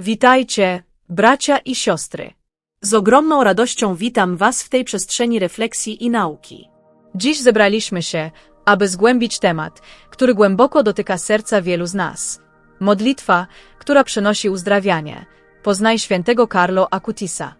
Witajcie, bracia i siostry. Z ogromną radością witam Was w tej przestrzeni refleksji i nauki. Dziś zebraliśmy się, aby zgłębić temat, który głęboko dotyka serca wielu z nas. Modlitwa, która przynosi uzdrawianie. Poznaj świętego Carlo Acutisa.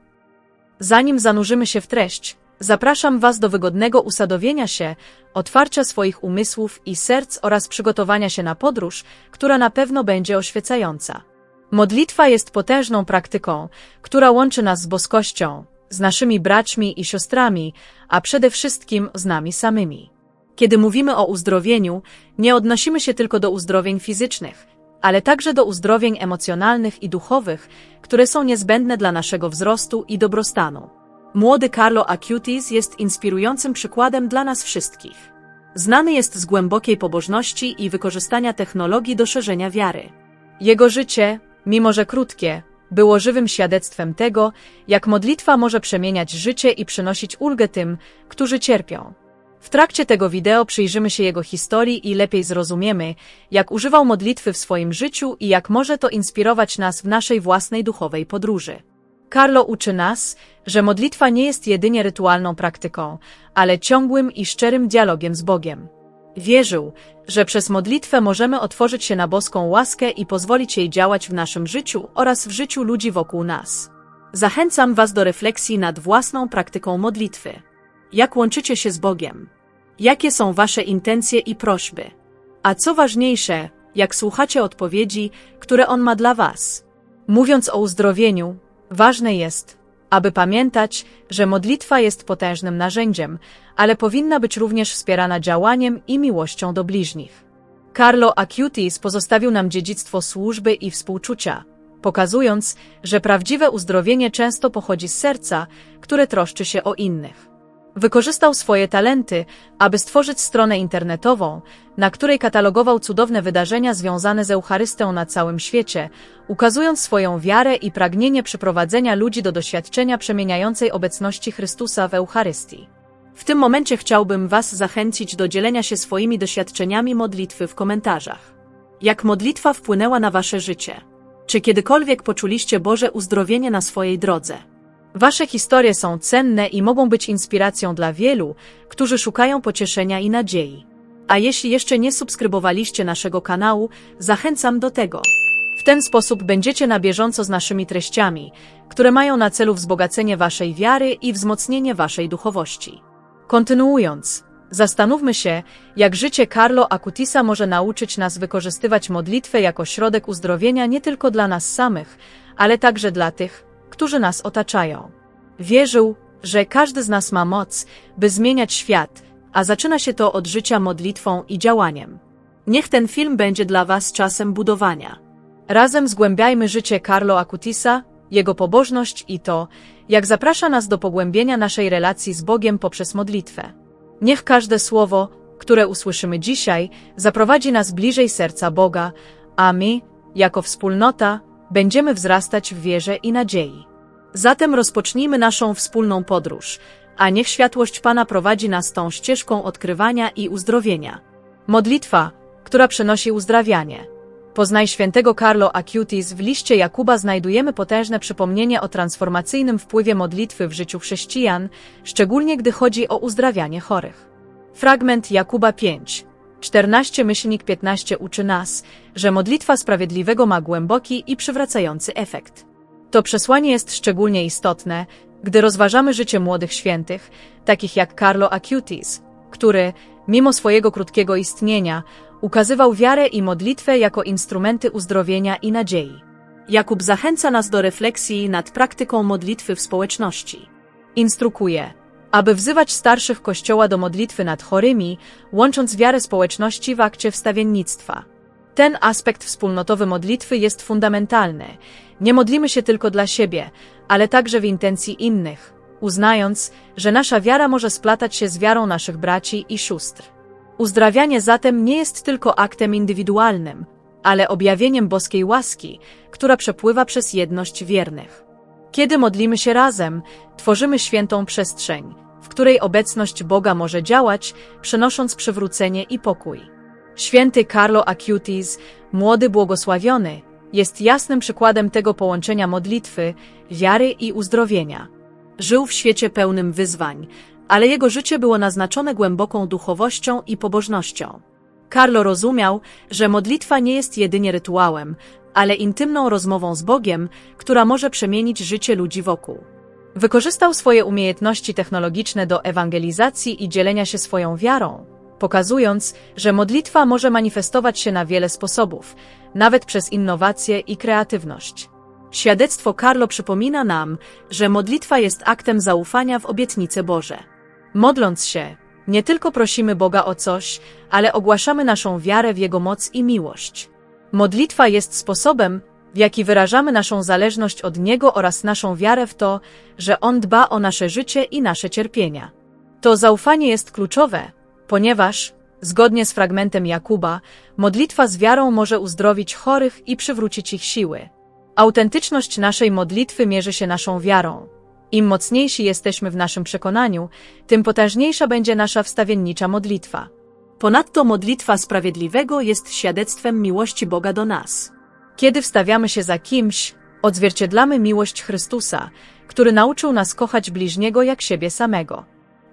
Zanim zanurzymy się w treść, zapraszam Was do wygodnego usadowienia się, otwarcia swoich umysłów i serc oraz przygotowania się na podróż, która na pewno będzie oświecająca. Modlitwa jest potężną praktyką, która łączy nas z boskością, z naszymi braćmi i siostrami, a przede wszystkim z nami samymi. Kiedy mówimy o uzdrowieniu, nie odnosimy się tylko do uzdrowień fizycznych, ale także do uzdrowień emocjonalnych i duchowych, które są niezbędne dla naszego wzrostu i dobrostanu. Młody Carlo Acutis jest inspirującym przykładem dla nas wszystkich. Znany jest z głębokiej pobożności i wykorzystania technologii do szerzenia wiary. Jego życie, mimo że krótkie, było żywym świadectwem tego, jak modlitwa może przemieniać życie i przynosić ulgę tym, którzy cierpią. W trakcie tego wideo przyjrzymy się jego historii i lepiej zrozumiemy, jak używał modlitwy w swoim życiu i jak może to inspirować nas w naszej własnej duchowej podróży. Carlo uczy nas, że modlitwa nie jest jedynie rytualną praktyką, ale ciągłym i szczerym dialogiem z Bogiem. Wierzył, że przez modlitwę możemy otworzyć się na boską łaskę i pozwolić jej działać w naszym życiu oraz w życiu ludzi wokół nas. Zachęcam Was do refleksji nad własną praktyką modlitwy. Jak łączycie się z Bogiem? Jakie są Wasze intencje i prośby? A co ważniejsze, jak słuchacie odpowiedzi, które On ma dla Was? Mówiąc o uzdrowieniu, ważne jest, aby pamiętać, że modlitwa jest potężnym narzędziem, ale powinna być również wspierana działaniem i miłością do bliźnich. Carlo Acutis pozostawił nam dziedzictwo służby i współczucia, pokazując, że prawdziwe uzdrowienie często pochodzi z serca, które troszczy się o innych. Wykorzystał swoje talenty, aby stworzyć stronę internetową, na której katalogował cudowne wydarzenia związane z Eucharystą na całym świecie, ukazując swoją wiarę i pragnienie przyprowadzenia ludzi do doświadczenia przemieniającej obecności Chrystusa w Eucharystii. W tym momencie chciałbym Was zachęcić do dzielenia się swoimi doświadczeniami modlitwy w komentarzach. Jak modlitwa wpłynęła na Wasze życie? Czy kiedykolwiek poczuliście Boże uzdrowienie na swojej drodze? Wasze historie są cenne i mogą być inspiracją dla wielu, którzy szukają pocieszenia i nadziei. A jeśli jeszcze nie subskrybowaliście naszego kanału, zachęcam do tego. W ten sposób będziecie na bieżąco z naszymi treściami, które mają na celu wzbogacenie waszej wiary i wzmocnienie waszej duchowości. Kontynuując, zastanówmy się, jak życie Carlo Acutisa może nauczyć nas wykorzystywać modlitwę jako środek uzdrowienia nie tylko dla nas samych, ale także dla tych, którzy nas otaczają. Wierzył, że każdy z nas ma moc, by zmieniać świat, a zaczyna się to od życia modlitwą i działaniem. Niech ten film będzie dla Was czasem budowania. Razem zgłębiajmy życie Carlo Acutisa, jego pobożność i to, jak zaprasza nas do pogłębienia naszej relacji z Bogiem poprzez modlitwę. Niech każde słowo, które usłyszymy dzisiaj, zaprowadzi nas bliżej serca Boga, a my, jako wspólnota, będziemy wzrastać w wierze i nadziei. Zatem rozpocznijmy naszą wspólną podróż, a niech światłość Pana prowadzi nas tą ścieżką odkrywania i uzdrowienia. Modlitwa, która przynosi uzdrawianie. Poznaj świętego Carlo Acutis w liście Jakuba znajdujemy potężne przypomnienie o transformacyjnym wpływie modlitwy w życiu chrześcijan, szczególnie gdy chodzi o uzdrawianie chorych. Fragment Jakuba 5, 14-15 uczy nas, że modlitwa sprawiedliwego ma głęboki i przywracający efekt. To przesłanie jest szczególnie istotne, gdy rozważamy życie młodych świętych, takich jak Carlo Acutis, który, mimo swojego krótkiego istnienia, ukazywał wiarę i modlitwę jako instrumenty uzdrowienia i nadziei. Jakub zachęca nas do refleksji nad praktyką modlitwy w społeczności. Instrukuje, aby wzywać starszych Kościoła do modlitwy nad chorymi, łącząc wiarę społeczności w akcie wstawiennictwa. Ten aspekt wspólnotowy modlitwy jest fundamentalny. Nie modlimy się tylko dla siebie, ale także w intencji innych, uznając, że nasza wiara może splatać się z wiarą naszych braci i sióstr. Uzdrawianie zatem nie jest tylko aktem indywidualnym, ale objawieniem boskiej łaski, która przepływa przez jedność wiernych. Kiedy modlimy się razem, tworzymy świętą przestrzeń, w której obecność Boga może działać, przynosząc przywrócenie i pokój. Święty Carlo Acutis, młody błogosławiony, jest jasnym przykładem tego połączenia modlitwy, wiary i uzdrowienia. Żył w świecie pełnym wyzwań, ale jego życie było naznaczone głęboką duchowością i pobożnością. Carlo rozumiał, że modlitwa nie jest jedynie rytuałem, ale intymną rozmową z Bogiem, która może przemienić życie ludzi wokół. Wykorzystał swoje umiejętności technologiczne do ewangelizacji i dzielenia się swoją wiarą, pokazując, że modlitwa może manifestować się na wiele sposobów, nawet przez innowacje i kreatywność. Świadectwo Carlo przypomina nam, że modlitwa jest aktem zaufania w obietnice Boże. Modląc się, nie tylko prosimy Boga o coś, ale ogłaszamy naszą wiarę w Jego moc i miłość. Modlitwa jest sposobem, w jaki wyrażamy naszą zależność od Niego oraz naszą wiarę w to, że On dba o nasze życie i nasze cierpienia. To zaufanie jest kluczowe, ponieważ, zgodnie z fragmentem Jakuba, modlitwa z wiarą może uzdrowić chorych i przywrócić ich siły. Autentyczność naszej modlitwy mierzy się naszą wiarą. Im mocniejsi jesteśmy w naszym przekonaniu, tym potężniejsza będzie nasza wstawiennicza modlitwa. Ponadto modlitwa sprawiedliwego jest świadectwem miłości Boga do nas. Kiedy wstawiamy się za kimś, odzwierciedlamy miłość Chrystusa, który nauczył nas kochać bliźniego jak siebie samego.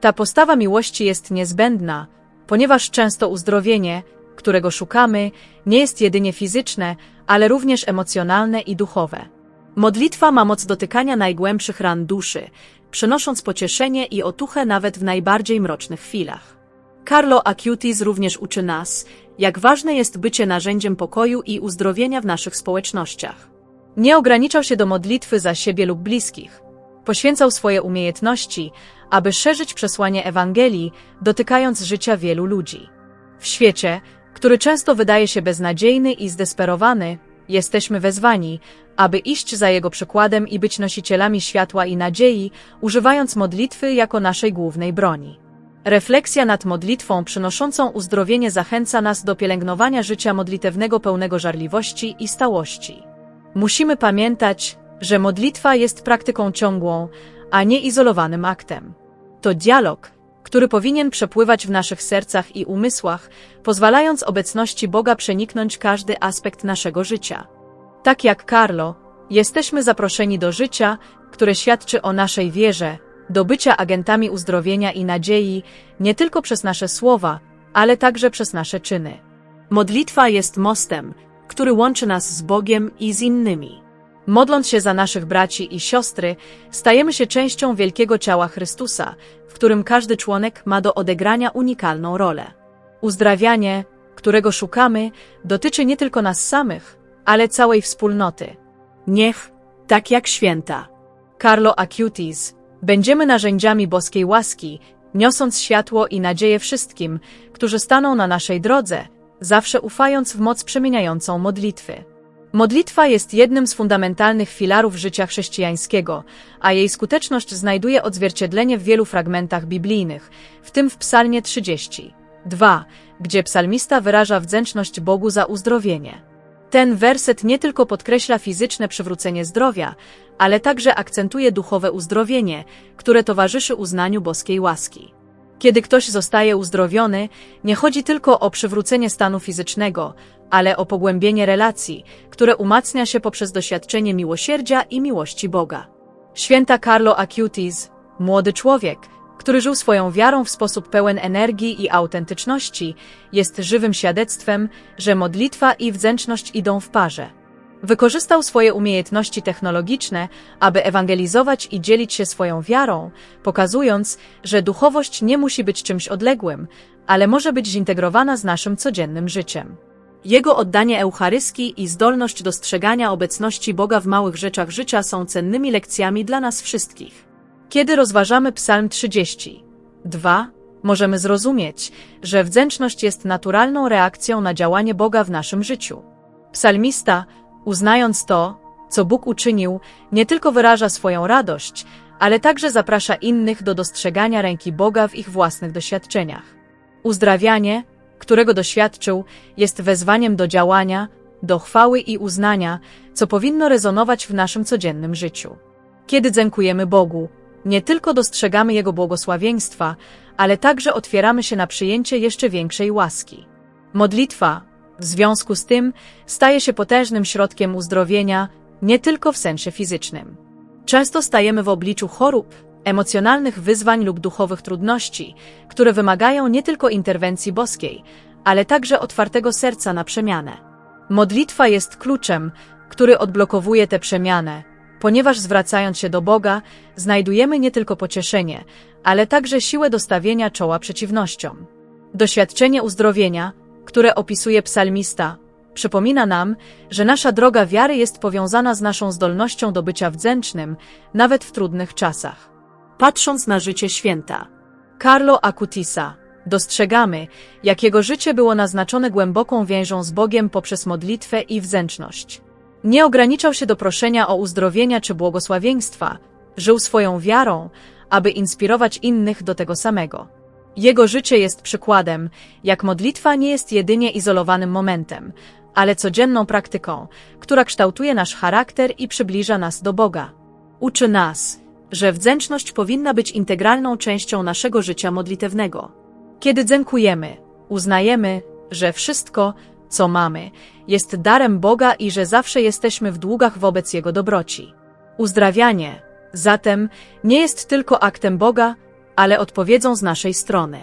Ta postawa miłości jest niezbędna, ponieważ często uzdrowienie, którego szukamy, nie jest jedynie fizyczne, ale również emocjonalne i duchowe. Modlitwa ma moc dotykania najgłębszych ran duszy, przynosząc pocieszenie i otuchę nawet w najbardziej mrocznych chwilach. Carlo Acutis również uczy nas, jak ważne jest bycie narzędziem pokoju i uzdrowienia w naszych społecznościach. Nie ograniczał się do modlitwy za siebie lub bliskich. Poświęcał swoje umiejętności, aby szerzyć przesłanie Ewangelii, dotykając życia wielu ludzi. W świecie, który często wydaje się beznadziejny i zdesperowany, jesteśmy wezwani, aby iść za jego przykładem i być nosicielami światła i nadziei, używając modlitwy jako naszej głównej broni. Refleksja nad modlitwą przynoszącą uzdrowienie zachęca nas do pielęgnowania życia modlitewnego pełnego żarliwości i stałości. Musimy pamiętać, że modlitwa jest praktyką ciągłą, a nie izolowanym aktem. To dialog, który powinien przepływać w naszych sercach i umysłach, pozwalając obecności Boga przeniknąć każdy aspekt naszego życia. Tak jak Carlo, jesteśmy zaproszeni do życia, które świadczy o naszej wierze, do bycia agentami uzdrowienia i nadziei nie tylko przez nasze słowa, ale także przez nasze czyny. Modlitwa jest mostem, który łączy nas z Bogiem i z innymi. Modląc się za naszych braci i siostry, stajemy się częścią wielkiego ciała Chrystusa, w którym każdy członek ma do odegrania unikalną rolę. Uzdrawianie, którego szukamy, dotyczy nie tylko nas samych, ale całej wspólnoty. Niech, tak jak święta. Carlo Acutis, będziemy narzędziami boskiej łaski, niosąc światło i nadzieję wszystkim, którzy staną na naszej drodze, zawsze ufając w moc przemieniającą modlitwy. Modlitwa jest jednym z fundamentalnych filarów życia chrześcijańskiego, a jej skuteczność znajduje odzwierciedlenie w wielu fragmentach biblijnych, w tym w Psalmie 30. 2, gdzie psalmista wyraża wdzięczność Bogu za uzdrowienie. Ten werset nie tylko podkreśla fizyczne przywrócenie zdrowia, ale także akcentuje duchowe uzdrowienie, które towarzyszy uznaniu boskiej łaski. Kiedy ktoś zostaje uzdrowiony, nie chodzi tylko o przywrócenie stanu fizycznego, ale o pogłębienie relacji, które umacnia się poprzez doświadczenie miłosierdzia i miłości Boga. Święta Carlo Acutis, młody człowiek, który żył swoją wiarą w sposób pełen energii i autentyczności, jest żywym świadectwem, że modlitwa i wdzięczność idą w parze. Wykorzystał swoje umiejętności technologiczne, aby ewangelizować i dzielić się swoją wiarą, pokazując, że duchowość nie musi być czymś odległym, ale może być zintegrowana z naszym codziennym życiem. Jego oddanie Eucharyski i zdolność dostrzegania obecności Boga w małych rzeczach życia są cennymi lekcjami dla nas wszystkich. Kiedy rozważamy Psalm 30, 2, możemy zrozumieć, że wdzięczność jest naturalną reakcją na działanie Boga w naszym życiu. Psalmista, uznając to, co Bóg uczynił, nie tylko wyraża swoją radość, ale także zaprasza innych do dostrzegania ręki Boga w ich własnych doświadczeniach. Uzdrawianie, którego doświadczył, jest wezwaniem do działania, do chwały i uznania, co powinno rezonować w naszym codziennym życiu. Kiedy dziękujemy Bogu, nie tylko dostrzegamy Jego błogosławieństwa, ale także otwieramy się na przyjęcie jeszcze większej łaski. Modlitwa, W związku z tym staje się potężnym środkiem uzdrowienia nie tylko w sensie fizycznym. Często stajemy w obliczu chorób, emocjonalnych wyzwań lub duchowych trudności, które wymagają nie tylko interwencji boskiej, ale także otwartego serca na przemianę. Modlitwa jest kluczem, który odblokowuje tę przemianę, ponieważ zwracając się do Boga, znajdujemy nie tylko pocieszenie, ale także siłę do stawienia czoła przeciwnościom. Doświadczenie uzdrowienia, które opisuje psalmista, przypomina nam, że nasza droga wiary jest powiązana z naszą zdolnością do bycia wdzięcznym, nawet w trudnych czasach. Patrząc na życie święta, Carlo Acutisa, dostrzegamy, jak jego życie było naznaczone głęboką więzią z Bogiem poprzez modlitwę i wdzięczność. Nie ograniczał się do proszenia o uzdrowienia czy błogosławieństwa, żył swoją wiarą, aby inspirować innych do tego samego. Jego życie jest przykładem, jak modlitwa nie jest jedynie izolowanym momentem, ale codzienną praktyką, która kształtuje nasz charakter i przybliża nas do Boga. Uczy nas, że wdzięczność powinna być integralną częścią naszego życia modlitewnego. Kiedy dziękujemy, uznajemy, że wszystko, co mamy, jest darem Boga i że zawsze jesteśmy w długach wobec Jego dobroci. Uzdrawianie, zatem, nie jest tylko aktem Boga, ale odpowiedzią z naszej strony.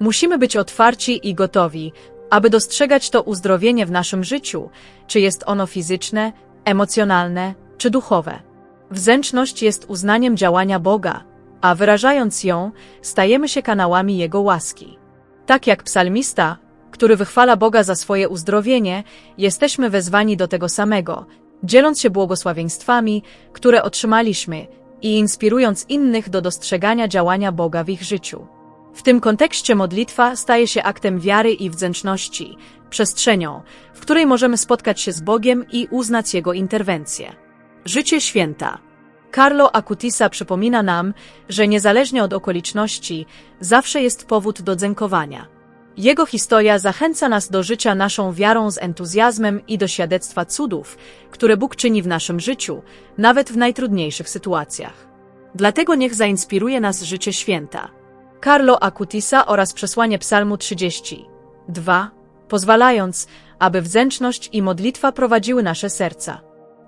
Musimy być otwarci i gotowi, aby dostrzegać to uzdrowienie w naszym życiu, czy jest ono fizyczne, emocjonalne, czy duchowe. Wzęczność jest uznaniem działania Boga, a wyrażając ją, stajemy się kanałami Jego łaski. Tak jak psalmista, który wychwala Boga za swoje uzdrowienie, jesteśmy wezwani do tego samego, dzieląc się błogosławieństwami, które otrzymaliśmy i inspirując innych do dostrzegania działania Boga w ich życiu. W tym kontekście modlitwa staje się aktem wiary i wdzięczności, przestrzenią, w której możemy spotkać się z Bogiem i uznać Jego interwencję. Życie święta. Carlo Acutisa przypomina nam, że niezależnie od okoliczności, zawsze jest powód do dziękowania. Jego historia zachęca nas do życia naszą wiarą z entuzjazmem i do świadectwa cudów, które Bóg czyni w naszym życiu, nawet w najtrudniejszych sytuacjach. Dlatego niech zainspiruje nas życie święta. Carlo Acutisa oraz przesłanie Psalmu 30. 2. Pozwalając, aby wdzięczność i modlitwa prowadziły nasze serca.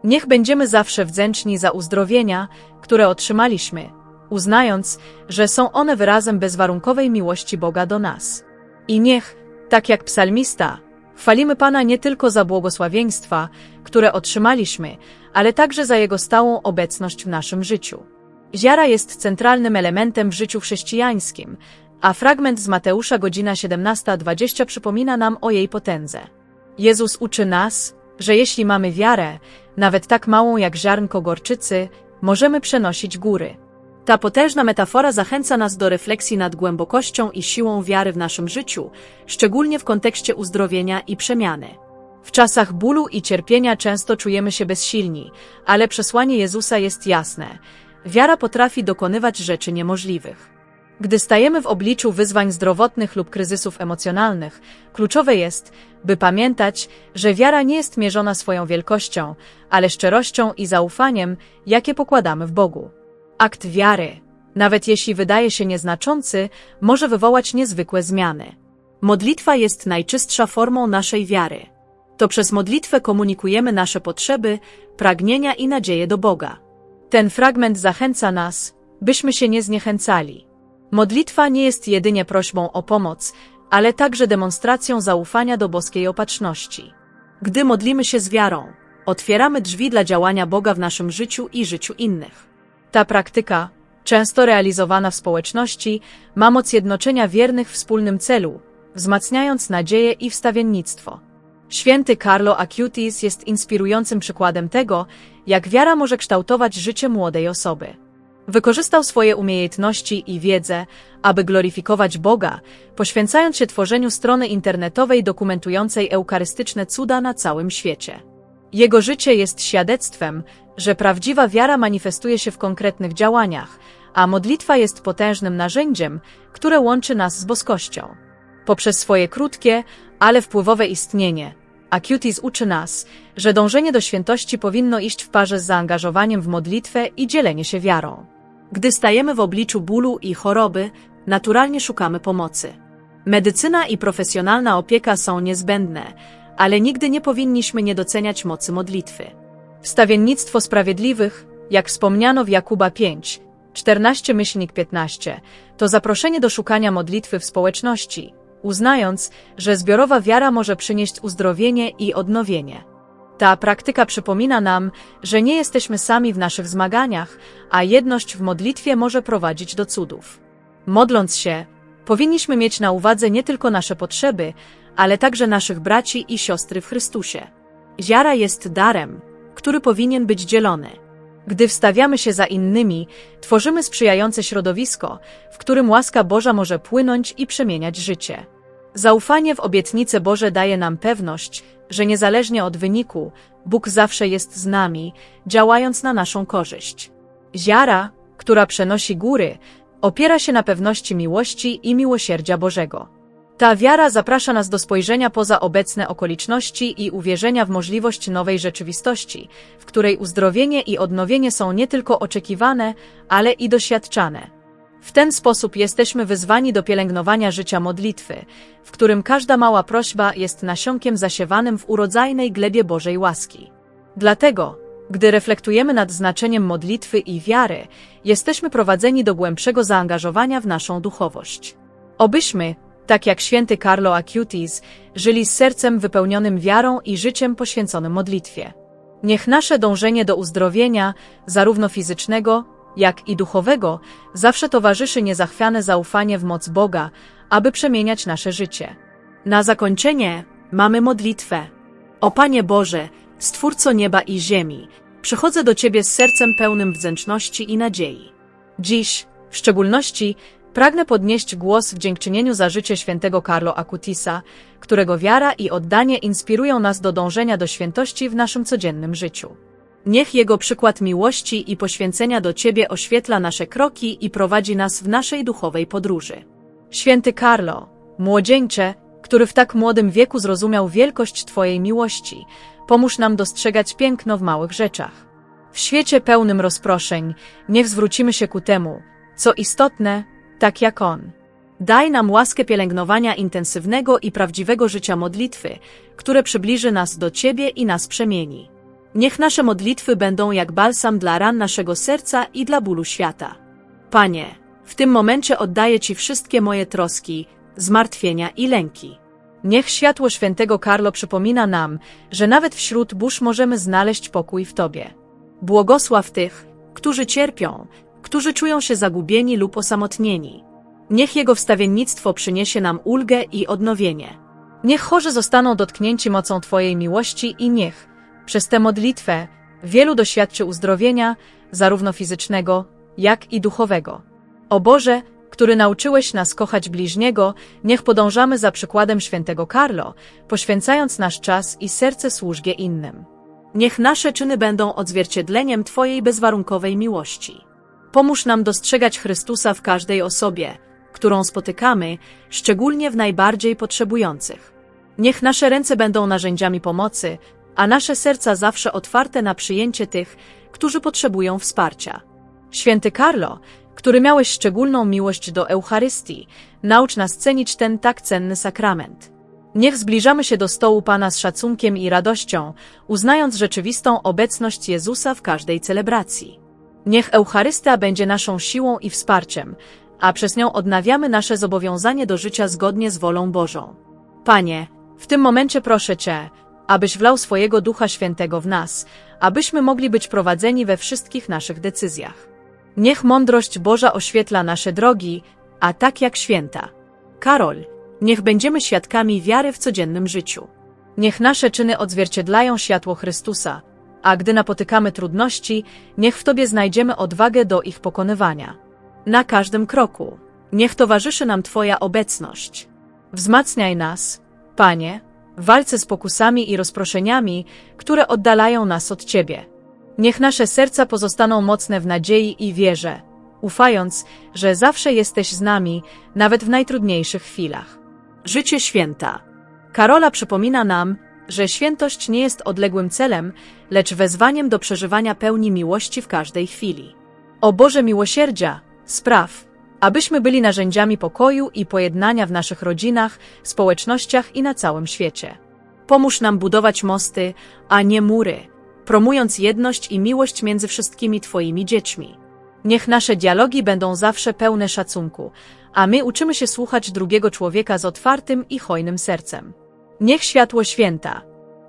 Niech będziemy zawsze wdzięczni za uzdrowienia, które otrzymaliśmy, uznając, że są one wyrazem bezwarunkowej miłości Boga do nas. I niech, tak jak psalmista, chwalimy Pana nie tylko za błogosławieństwa, które otrzymaliśmy, ale także za Jego stałą obecność w naszym życiu. Ziara jest centralnym elementem w życiu chrześcijańskim, a fragment z Mateusza godzina 17:20 przypomina nam o jej potędze. Jezus uczy nas, że jeśli mamy wiarę, nawet tak małą jak ziarnko gorczycy, możemy przenosić góry. Ta potężna metafora zachęca nas do refleksji nad głębokością i siłą wiary w naszym życiu, szczególnie w kontekście uzdrowienia i przemiany. W czasach bólu i cierpienia często czujemy się bezsilni, ale przesłanie Jezusa jest jasne. Wiara potrafi dokonywać rzeczy niemożliwych. Gdy stajemy w obliczu wyzwań zdrowotnych lub kryzysów emocjonalnych, kluczowe jest, by pamiętać, że wiara nie jest mierzona swoją wielkością, ale szczerością i zaufaniem, jakie pokładamy w Bogu. Akt wiary, nawet jeśli wydaje się nieznaczący, może wywołać niezwykłe zmiany. Modlitwa jest najczystsza formą naszej wiary. To przez modlitwę komunikujemy nasze potrzeby, pragnienia i nadzieje do Boga. Ten fragment zachęca nas, byśmy się nie zniechęcali. Modlitwa nie jest jedynie prośbą o pomoc, ale także demonstracją zaufania do boskiej opatrzności. Gdy modlimy się z wiarą, otwieramy drzwi dla działania Boga w naszym życiu i życiu innych. Ta praktyka, często realizowana w społeczności, ma moc jednoczenia wiernych wspólnym celu, wzmacniając nadzieję i wstawiennictwo. Święty Carlo Acutis jest inspirującym przykładem tego, jak wiara może kształtować życie młodej osoby. Wykorzystał swoje umiejętności i wiedzę, aby gloryfikować Boga, poświęcając się tworzeniu strony internetowej dokumentującej eukarystyczne cuda na całym świecie. Jego życie jest świadectwem, że prawdziwa wiara manifestuje się w konkretnych działaniach, a modlitwa jest potężnym narzędziem, które łączy nas z boskością. Poprzez swoje krótkie, ale wpływowe istnienie, Acutis uczy nas, że dążenie do świętości powinno iść w parze z zaangażowaniem w modlitwę i dzielenie się wiarą. Gdy stajemy w obliczu bólu i choroby, naturalnie szukamy pomocy. Medycyna i profesjonalna opieka są niezbędne, ale nigdy nie powinniśmy nie doceniać mocy modlitwy. Wstawiennictwo sprawiedliwych, jak wspomniano w Jakuba 5, 14 myślnik 15, to zaproszenie do szukania modlitwy w społeczności, uznając, że zbiorowa wiara może przynieść uzdrowienie i odnowienie. Ta praktyka przypomina nam, że nie jesteśmy sami w naszych zmaganiach, a jedność w modlitwie może prowadzić do cudów. Modląc się, powinniśmy mieć na uwadze nie tylko nasze potrzeby, ale także naszych braci i siostry w Chrystusie. Wiara jest darem, który powinien być dzielony. Gdy wstawiamy się za innymi, tworzymy sprzyjające środowisko, w którym łaska Boża może płynąć i przemieniać życie. Zaufanie w obietnice Boże daje nam pewność, że niezależnie od wyniku, Bóg zawsze jest z nami, działając na naszą korzyść. Ziara, która przenosi góry, opiera się na pewności miłości i miłosierdzia Bożego. Ta wiara zaprasza nas do spojrzenia poza obecne okoliczności i uwierzenia w możliwość nowej rzeczywistości, w której uzdrowienie i odnowienie są nie tylko oczekiwane, ale i doświadczane. W ten sposób jesteśmy wyzwani do pielęgnowania życia modlitwy, w którym każda mała prośba jest nasionkiem zasiewanym w urodzajnej glebie Bożej łaski. Dlatego, gdy reflektujemy nad znaczeniem modlitwy i wiary, jesteśmy prowadzeni do głębszego zaangażowania w naszą duchowość. Obyśmy, tak jak święty Carlo Acutis, żyli z sercem wypełnionym wiarą i życiem poświęconym modlitwie. Niech nasze dążenie do uzdrowienia, zarówno fizycznego, jak i duchowego, zawsze towarzyszy niezachwiane zaufanie w moc Boga, aby przemieniać nasze życie. Na zakończenie mamy modlitwę. O Panie Boże, Stwórco nieba i ziemi, przychodzę do Ciebie z sercem pełnym wdzięczności i nadziei. Dziś, w szczególności, pragnę podnieść głos w dziękczynieniu za życie świętego Carlo Acutisa, którego wiara i oddanie inspirują nas do dążenia do świętości w naszym codziennym życiu. Niech jego przykład miłości i poświęcenia do Ciebie oświetla nasze kroki i prowadzi nas w naszej duchowej podróży. Święty Carlo, młodzieńcze, który w tak młodym wieku zrozumiał wielkość Twojej miłości, pomóż nam dostrzegać piękno w małych rzeczach. W świecie pełnym rozproszeń, niech zwrócimy się ku temu, co istotne, tak jak On. Daj nam łaskę pielęgnowania intensywnego i prawdziwego życia modlitwy, które przybliży nas do Ciebie i nas przemieni. Niech nasze modlitwy będą jak balsam dla ran naszego serca i dla bólu świata. Panie, w tym momencie oddaję Ci wszystkie moje troski, zmartwienia i lęki. Niech światło świętego Karlo przypomina nam, że nawet wśród burz możemy znaleźć pokój w Tobie. Błogosław tych, którzy cierpią, którzy czują się zagubieni lub osamotnieni. Niech Jego wstawiennictwo przyniesie nam ulgę i odnowienie. Niech chorzy zostaną dotknięci mocą Twojej miłości i niech, przez tę modlitwę, wielu doświadczy uzdrowienia, zarówno fizycznego, jak i duchowego. O Boże, który nauczyłeś nas kochać bliźniego, niech podążamy za przykładem świętego Carlo, poświęcając nasz czas i serce służbie innym. Niech nasze czyny będą odzwierciedleniem Twojej bezwarunkowej miłości. Pomóż nam dostrzegać Chrystusa w każdej osobie, którą spotykamy, szczególnie w najbardziej potrzebujących. Niech nasze ręce będą narzędziami pomocy, a nasze serca zawsze otwarte na przyjęcie tych, którzy potrzebują wsparcia. Święty Carlo, który miałeś szczególną miłość do Eucharystii, naucz nas cenić ten tak cenny sakrament. Niech zbliżamy się do stołu Pana z szacunkiem i radością, uznając rzeczywistą obecność Jezusa w każdej celebracji. Niech Eucharystia będzie naszą siłą i wsparciem, a przez nią odnawiamy nasze zobowiązanie do życia zgodnie z wolą Bożą. Panie, w tym momencie proszę Cię, abyś wlał swojego Ducha Świętego w nas, abyśmy mogli być prowadzeni we wszystkich naszych decyzjach. Niech mądrość Boża oświetla nasze drogi, a tak jak święta. Karol, niech będziemy świadkami wiary w codziennym życiu. Niech nasze czyny odzwierciedlają światło Chrystusa, a gdy napotykamy trudności, niech w Tobie znajdziemy odwagę do ich pokonywania. Na każdym kroku, niech towarzyszy nam Twoja obecność. Wzmacniaj nas, Panie, w walce z pokusami i rozproszeniami, które oddalają nas od Ciebie. Niech nasze serca pozostaną mocne w nadziei i wierze, ufając, że zawsze jesteś z nami, nawet w najtrudniejszych chwilach. Życie święta. Karola przypomina nam, że świętość nie jest odległym celem, lecz wezwaniem do przeżywania pełni miłości w każdej chwili. O Boże miłosierdzia, spraw, abyśmy byli narzędziami pokoju i pojednania w naszych rodzinach, społecznościach i na całym świecie. Pomóż nam budować mosty, a nie mury, promując jedność i miłość między wszystkimi Twoimi dziećmi. Niech nasze dialogi będą zawsze pełne szacunku, a my uczymy się słuchać drugiego człowieka z otwartym i hojnym sercem. Niech światło święta.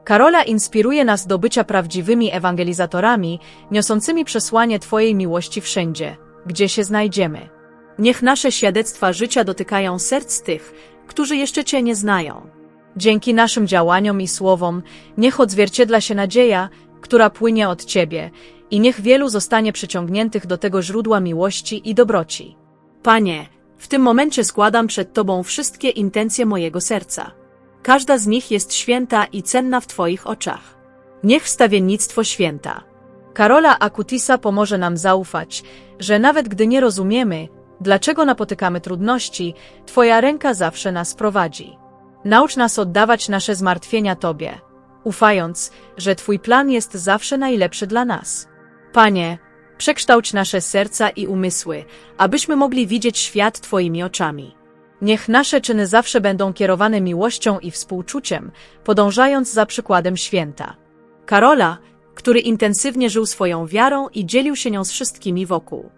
Karola inspiruje nas do bycia prawdziwymi ewangelizatorami, niosącymi przesłanie Twojej miłości wszędzie, gdzie się znajdziemy. Niech nasze świadectwa życia dotykają serc tych, którzy jeszcze Cię nie znają. Dzięki naszym działaniom i słowom, niech odzwierciedla się nadzieja, która płynie od Ciebie, i niech wielu zostanie przyciągniętych do tego źródła miłości i dobroci. Panie, w tym momencie składam przed Tobą wszystkie intencje mojego serca. Każda z nich jest święta i cenna w Twoich oczach. Niech wstawiennictwo święta. Karola Akutisa pomoże nam zaufać, że nawet gdy nie rozumiemy, dlaczego napotykamy trudności, Twoja ręka zawsze nas prowadzi. Naucz nas oddawać nasze zmartwienia Tobie, ufając, że Twój plan jest zawsze najlepszy dla nas. Panie, przekształć nasze serca i umysły, abyśmy mogli widzieć świat Twoimi oczami. Niech nasze czyny zawsze będą kierowane miłością i współczuciem, podążając za przykładem święta. Karola, który intensywnie żył swoją wiarą i dzielił się nią z wszystkimi wokół.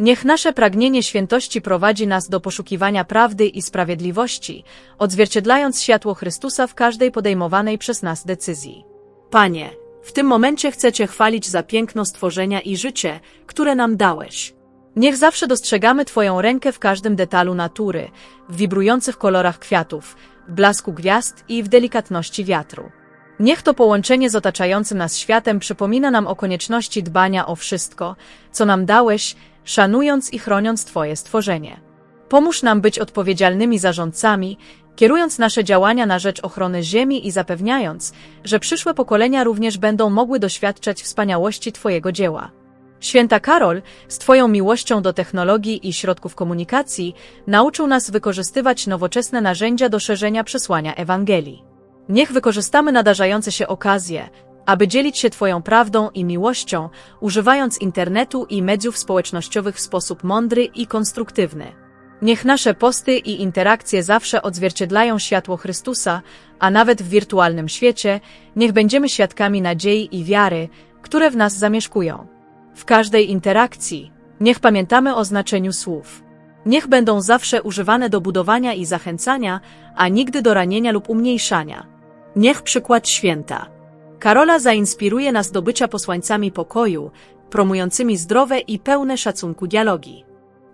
Niech nasze pragnienie świętości prowadzi nas do poszukiwania prawdy i sprawiedliwości, odzwierciedlając światło Chrystusa w każdej podejmowanej przez nas decyzji. Panie, w tym momencie chcę Cię chwalić za piękno stworzenia i życie, które nam dałeś. Niech zawsze dostrzegamy Twoją rękę w każdym detalu natury, w wibrujących kolorach kwiatów, w blasku gwiazd i w delikatności wiatru. Niech to połączenie z otaczającym nas światem przypomina nam o konieczności dbania o wszystko, co nam dałeś, szanując i chroniąc Twoje stworzenie. Pomóż nam być odpowiedzialnymi zarządcami, kierując nasze działania na rzecz ochrony Ziemi i zapewniając, że przyszłe pokolenia również będą mogły doświadczać wspaniałości Twojego dzieła. Święta Karol, z Twoją miłością do technologii i środków komunikacji, nauczył nas wykorzystywać nowoczesne narzędzia do szerzenia przesłania Ewangelii. Niech wykorzystamy nadarzające się okazje, aby dzielić się Twoją prawdą i miłością, używając internetu i mediów społecznościowych w sposób mądry i konstruktywny. Niech nasze posty i interakcje zawsze odzwierciedlają światło Chrystusa, a nawet w wirtualnym świecie, niech będziemy świadkami nadziei i wiary, które w nas zamieszkują. W każdej interakcji, niech pamiętamy o znaczeniu słów. Niech będą zawsze używane do budowania i zachęcania, a nigdy do ranienia lub umniejszania. Niech przykład święta. Karola zainspiruje nas do bycia posłańcami pokoju, promującymi zdrowe i pełne szacunku dialogi.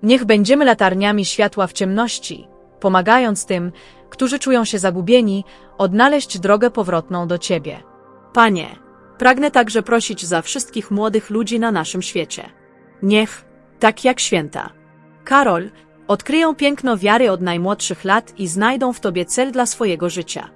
Niech będziemy latarniami światła w ciemności, pomagając tym, którzy czują się zagubieni, odnaleźć drogę powrotną do Ciebie. Panie, pragnę także prosić za wszystkich młodych ludzi na naszym świecie. Niech, tak jak święta. Karol, odkryją piękno wiary od najmłodszych lat i znajdą w Tobie cel dla swojego życia.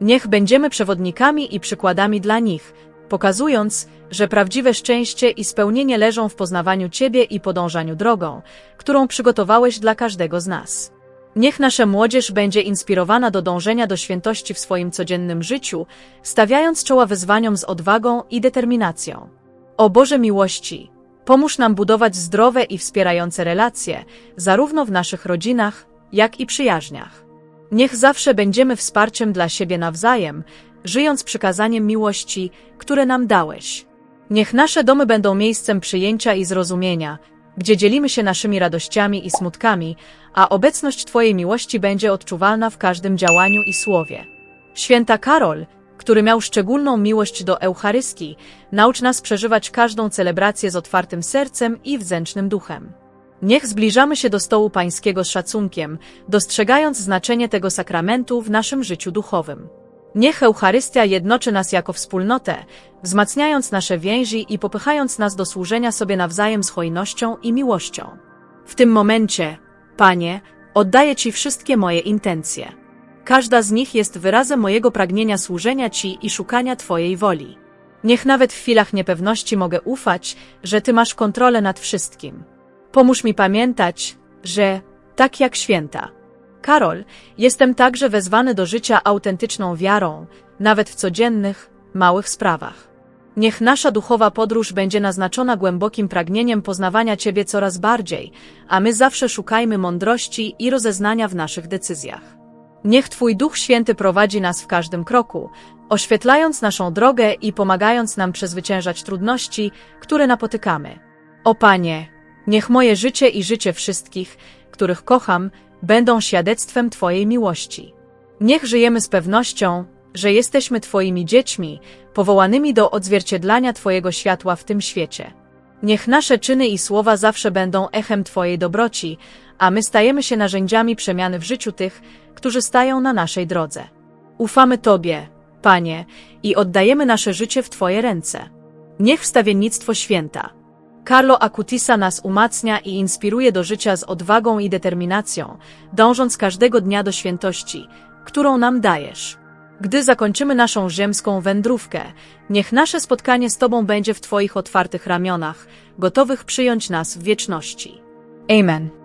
Niech będziemy przewodnikami i przykładami dla nich, pokazując, że prawdziwe szczęście i spełnienie leżą w poznawaniu Ciebie i podążaniu drogą, którą przygotowałeś dla każdego z nas. Niech nasza młodzież będzie inspirowana do dążenia do świętości w swoim codziennym życiu, stawiając czoła wyzwaniom z odwagą i determinacją. O Boże miłości, pomóż nam budować zdrowe i wspierające relacje, zarówno w naszych rodzinach, jak i przyjaźniach. Niech zawsze będziemy wsparciem dla siebie nawzajem, żyjąc przykazaniem miłości, które nam dałeś. Niech nasze domy będą miejscem przyjęcia i zrozumienia, gdzie dzielimy się naszymi radościami i smutkami, a obecność Twojej miłości będzie odczuwalna w każdym działaniu i słowie. Święta Karol, który miał szczególną miłość do Eucharystii, naucz nas przeżywać każdą celebrację z otwartym sercem i wzęcznym duchem. Niech zbliżamy się do stołu pańskiego z szacunkiem, dostrzegając znaczenie tego sakramentu w naszym życiu duchowym. Niech Eucharystia jednoczy nas jako wspólnotę, wzmacniając nasze więzi i popychając nas do służenia sobie nawzajem z hojnością i miłością. W tym momencie, Panie, oddaję Ci wszystkie moje intencje. Każda z nich jest wyrazem mojego pragnienia służenia Ci i szukania Twojej woli. Niech nawet w chwilach niepewności mogę ufać, że Ty masz kontrolę nad wszystkim. Pomóż mi pamiętać, że, tak jak święta, Karol, jestem także wezwany do życia autentyczną wiarą, nawet w codziennych, małych sprawach. Niech nasza duchowa podróż będzie naznaczona głębokim pragnieniem poznawania Ciebie coraz bardziej, a my zawsze szukajmy mądrości i rozeznania w naszych decyzjach. Niech Twój Duch Święty prowadzi nas w każdym kroku, oświetlając naszą drogę i pomagając nam przezwyciężać trudności, które napotykamy. O Panie, niech moje życie i życie wszystkich, których kocham, będą świadectwem Twojej miłości. Niech żyjemy z pewnością, że jesteśmy Twoimi dziećmi, powołanymi do odzwierciedlania Twojego światła w tym świecie. Niech nasze czyny i słowa zawsze będą echem Twojej dobroci, a my stajemy się narzędziami przemiany w życiu tych, którzy stają na naszej drodze. Ufamy Tobie, Panie, i oddajemy nasze życie w Twoje ręce. Niech wstawiennictwo święta. Carlo Acutisa nas umacnia i inspiruje do życia z odwagą i determinacją, dążąc każdego dnia do świętości, którą nam dajesz. Gdy zakończymy naszą ziemską wędrówkę, niech nasze spotkanie z Tobą będzie w Twoich otwartych ramionach, gotowych przyjąć nas w wieczności. Amen.